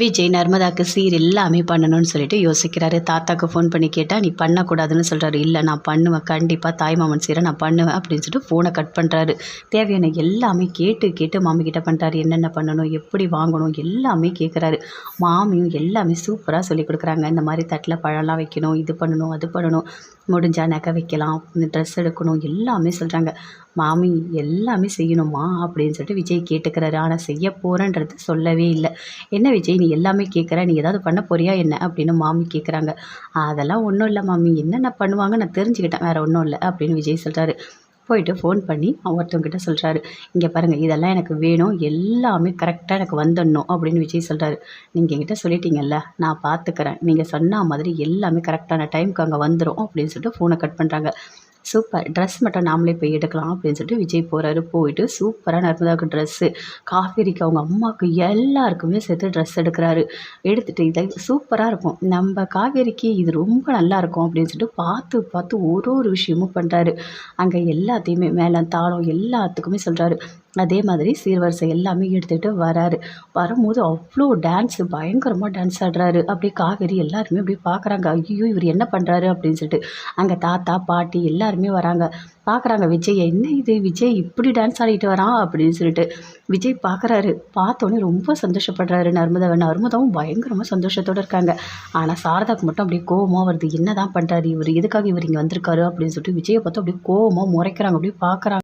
விஜய் நர்மதாக்கு சீர் எல்லாமே பண்ணணும்னு சொல்லிட்டு யோசிக்கிறாரு. தாத்தாக்கு ஃபோன் பண்ணி கேட்டால் நீ பண்ணக்கூடாதுன்னு சொல்கிறாரு இல்லை நான் பண்ணுவேன். கண்டிப்பாக தாய் மாமன் சீரை நான் பண்ணுவேன் அப்படின்னு சொல்லிட்டு ஃபோனை கட் பண்ணுறாரு தேவையான எல்லாமே கேட்டு கேட்டு மாமி கிட்ட பண்ணுறாரு என்னென்ன பண்ணணும் எப்படி வாங்கணும் எல்லாமே கேட்குறாரு மாமியும் எல்லாமே சூப்பராக சொல்லி கொடுக்குறாங்க. இந்த மாதிரி தட்டில் பழம்லாம் வைக்கணும் இது பண்ணணும் அது பண்ணணும். முடிஞ்சால் நகை வைக்கலாம் ட்ரெஸ் எடுக்கணும் எல்லாமே சொல்கிறாங்க மாமி எல்லாமே செய்யணுமா அப்படின்னு சொல்லிட்டு விஜய் கேட்டுக்கிறாரு. ஆனால் செய்ய போகிறேன்றது சொல்லவே இல்லை. என்ன விஜய் நீ எல்லாமே கேட்குற நீ ஏதாவது பண்ண போறியா என்ன? அப்படின்னு மாமி கேட்குறாங்க அதெல்லாம் ஒன்றும் இல்லை மாமி. என்னென்ன பண்ணுவாங்க நான் தெரிஞ்சுக்கிட்டேன். வேறு ஒன்றும் இல்லை அப்படின்னு விஜய் சொல்கிறாரு போயிட்டு ஃபோன் பண்ணி ஒருத்தவங்கிட்ட சொல்கிறாரு இங்கே பாருங்கள் இதெல்லாம் எனக்கு வேணும். எல்லாமே கரெக்டாக எனக்கு வந்துடணும். அப்படின்னு விஜய் சொல்கிறாரு நீங்கள் என்கிட்ட சொல்லிட்டீங்கல்ல நான் பார்த்துக்கிறேன் நீங்கள் சொன்ன மாதிரி எல்லாமே கரெக்டான டைமுக்கு அங்கே வந்துடும் அப்படின்னு சொல்லிட்டு ஃபோனை கட் பண்ணுறாங்க சூப்பர். ட்ரெஸ் மட்டும் நாமளே போய் எடுக்கலாம் அப்படின்னு சொல்லிட்டு விஜய் போகிறாரு போயிட்டு சூப்பராக நர்மதாவுக்கு ட்ரெஸ்ஸு காவேரிக்கு அவங்க அம்மாவுக்கு எல்லாருக்குமே சேர்த்து ட்ரெஸ் எடுக்கிறாரு. எடுத்துகிட்டு இதை சூப்பராக இருக்கும். நம்ம காவேரிக்கு இது ரொம்ப நல்லா இருக்கும் அப்படின்னு சொல்லிட்டு பார்த்து பார்த்து ஒரு ஒரு விஷயமும் பண்ணுறாரு அங்கே எல்லாத்தையுமே மேலே தாளம் எல்லாத்துக்குமே சொல்கிறாரு அதே மாதிரி சீர்வரிசை எல்லாமே எடுத்துகிட்டு வராரு. வரும்போது அவ்வளோ டான்ஸு பயங்கரமாக டான்ஸ் ஆடுறாரு. அப்படியே காவேரி எல்லாருமே அப்படியே பார்க்குறாங்க ஐயோ இவர் என்ன பண்ணுறாரு அப்படின்னு சொல்லிட்டு. அங்கே தாத்தா பாட்டி எல்லாருமே வராங்க. பார்க்குறாங்க விஜய் என்ன இது? விஜய் இப்படி டான்ஸ் ஆடிட்டு வரான்? அப்படின்னு சொல்லிட்டு. விஜய் பார்க்குறாரு பார்த்தோன்னே ரொம்ப சந்தோஷப்படுறாரு நர்மதாவை நர்மதாவும் பயங்கரமாக சந்தோஷத்தோடு இருக்காங்க. ஆனால் சாரதாக்கு மட்டும் அப்படியே கோவமாக வருது. என்ன தான் பண்ணுறாரு இவர்? எதுக்காக இவர் இங்கே வந்திருக்காரு? அப்படின்னு சொல்லிட்டு விஜயை பார்த்து அப்படியே கோவமாக முறைக்கிறாங்க. அப்படியே பார்க்குறாங்க